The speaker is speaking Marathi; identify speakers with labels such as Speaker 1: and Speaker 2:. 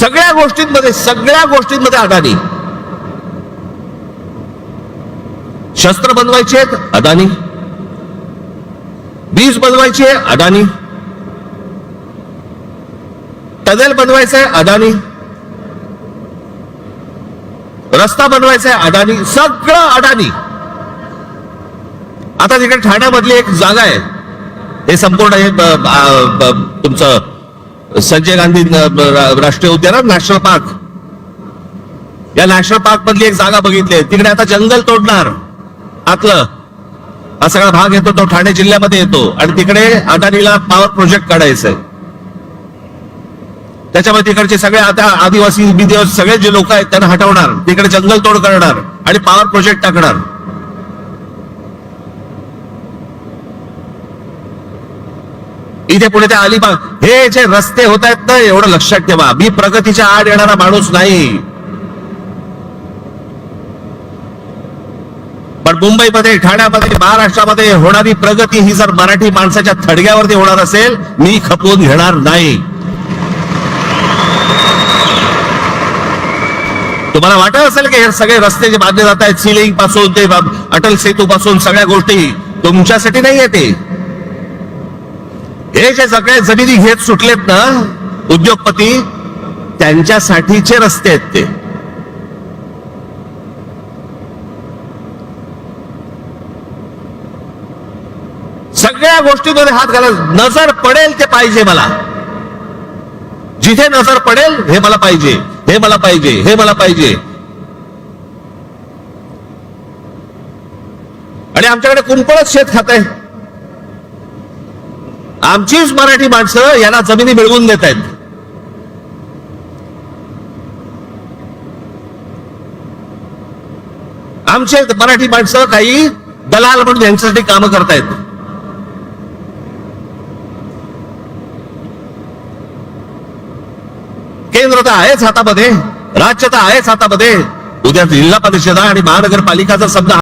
Speaker 1: सगळ्या गोष्टींमध्ये सगळ्या गोष्टींमध्ये अदानी शस्त्र बनवायचे आहेत अदानी बीज बनवायची आहे अदानी टनेल बनवायचंय अदानी रस्ता बनवायचा आहे अदानी सगळं अडाणी. आता तिकडे ठाण्यामधली एक जागा आहे. हे संपूर्ण हे तुमचं संजय गांधी राष्ट्रीय उद्यान नॅशनल पार्क या नॅशनल पार्क मधली एक जागा बघितली तिकडे आता जंगल तोडणार. आतलं. हा सगळा भाग येतो तो ठाणे जिल्ह्यामध्ये येतो. आणि तिकडे अदानीला पॉवर प्रोजेक्ट काढायचं आहे त्याच्यामध्ये तिकडचे सगळे आता आदिवासी सगळे जे लोक आहेत त्यांना हटवणार. तिकडे जंगल तोड करणार आणि पॉवर प्रोजेक्ट टाकणार. इथे पुढे त्या अलिबाग हे जे रस्ते होत आहेत ना एवढं लक्षात ठेवा. मी प्रगतीच्या आड येणारा माणूस नाही. पण मुंबईमध्ये ठाण्यामध्ये महाराष्ट्रामध्ये होणारी प्रगती ही जर मराठी माणसाच्या थडग्यावरती होणार असेल मी खपवून घेणार नाही. तुम्हाला वाटत असेल की हे सगळे रस्ते जे बांधले जात आहेत सिलिंगपासून ते अटल सेतू पासून सगळ्या गोष्टी तुमच्यासाठी नाही येते हे जे सगळ्या जमिनी घेत सुटलेत ना उद्योगपती त्यांच्यासाठीचे रस्ते आहेत ते. सगळ्या गोष्टीमध्ये हात घाला. नजर पडेल ते पाहिजे मला. जिथे नजर पडेल हे मला पाहिजे. हे मला पाहिजे. हे मला पाहिजे. आणि आमच्याकडे कुंपळच शेत खात आहे आमचीच मराठी माणसं यांना जमिनी मिळवून देत आहेत. आमचे मराठी माणसं काही दलाल म्हणून यांच्यासाठी कामं करतायत. केंद्र तर आहेच हातामध्ये राज्य तर आहेच हातामध्ये. उद्या जिल्हा परिषदा आणि महानगरपालिकाचा समजा